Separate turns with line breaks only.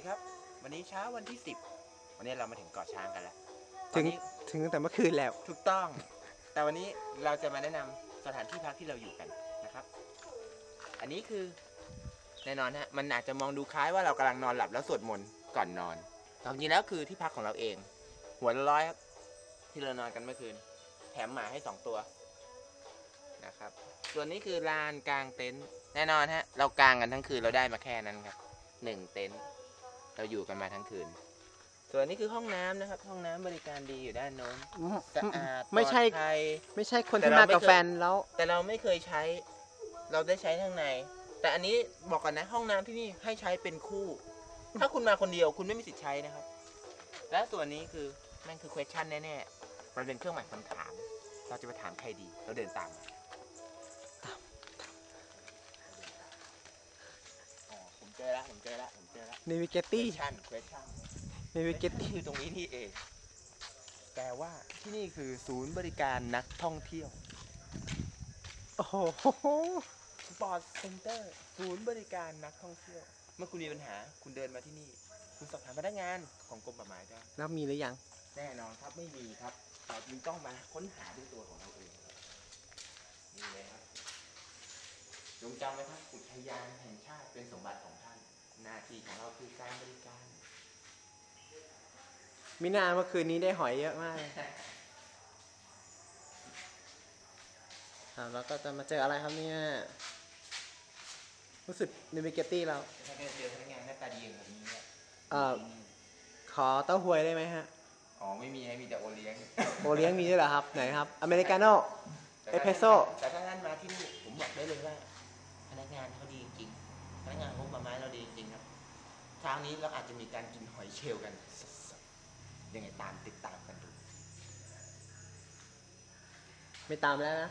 ดีครับ วันนี้เช้าวันที่10วันนี้เรามาถึงเกาะช้างกันแล้วต
ถึ
อน
ง
นี้
ถึงตั้งแต่เมื่อคืนแล้ว
ถูกต้อง แต่วันนี้เราจะมาแนะนำสถานที่พักที่เราอยู่กันนะครับ อันนี้คือแน่นอนฮะมันอาจจะมองดูคล้ายว่าเรากำลังนอนหลับแล้วสวดมนต์ก่อนนอนแต่จริงๆแล้วคือที่พักของเราเอง หัวละร้อยครับที่เรานอนกันเมื่อคืน แถมหมาให้สองตัวนะครับ ส่วนนี้คือลานกลางเต็นท์แน่นอนฮะเรากางกันทั้งคืนเราได้มาแค่นั้นครับหนึ่งเต็นท์ เราอยู่กันมาทั้งคืน ส่วนนี้คือห้องน้ำนะครับ ห้องน้ำบริการดีอยู่ด้านโน้นสะอาด
ไม่ใช่
ปลอดภัย
ไม่ใช่คน
แต่
ที่
เรา
มา
ไม่
กับ
เคย
แฟนแล้ว
แต่เราไม่เคยใช้ เราได้ใช้ข้างใน แต่อันนี้บอกกันนะ ห้องน้ำที่นี่ให้ใช้เป็นคู่ ถ้าคุณมาคนเดียวคุณไม่มีสิทธิ์ใช้นะครับ และส่วนนี้คือแม่งคือ question แน่ๆมันเป็นเครื่องหมายคำถาม เราจะไปถามใครดี เราเดินตามมา แล้วผมเจอแล้วผมเจอแล้ว
n นวิเกตตี้
question question
n นวิเกต
ที่
ตี้
คือตรงนี้นี่เองแปลว่าที่นี่คือศูนย์บริการนักท่องเที่ยว
โอ้โห
สปอร์ตเซ็นเตอร์ ศูนย์บริการนักท่องเที่ยว เมื่อคุณมีปัญหา คุณเดินมาที่นี่ คุณสอบถามพนักงานของกรมป่าไม้ได้
แล้วมีหรือยัง
แน่นอนครับไม่มีครับเราจึงต้องมาค้นหาด้วยตัวของเราเองครับนี่เลยครับจงจำไว้ครับอุทยานแห่งชาติเป็นสมบัติของท่าน คือการบริการ
มินาเมื่อคืนนี้ได้หอยเยอะมากเลยอ่าแล้วก็จะมาเจออะไรครับเนี่ย รู้สึก n นวิเกตตี้เรา
ถ้าเจอพนักงานหน้าตาดีอย่างผมนี้เนี่ย
เอ่อขอเต้าหวยได้ไหมฮะ
อ๋อ ไม่มีให้มีแต่โอเลี้ยง
โอเลี้ยงมีด้วยเหรอครับ ไหนครับ อเมริกาโน่เอสเปรสโซ่
แต่ถ้าท่านมาที่นี่ผมบอกได้เลยว่า พนักงานเขาดีจริงๆพนักงานงบประมาณเราดีจริงๆครับ เช้านี้เราอาจจะมีการกินหอยเชลล์กันสดๆยังไงตามติดตามกันดู
ไม่ตามแล้วนะ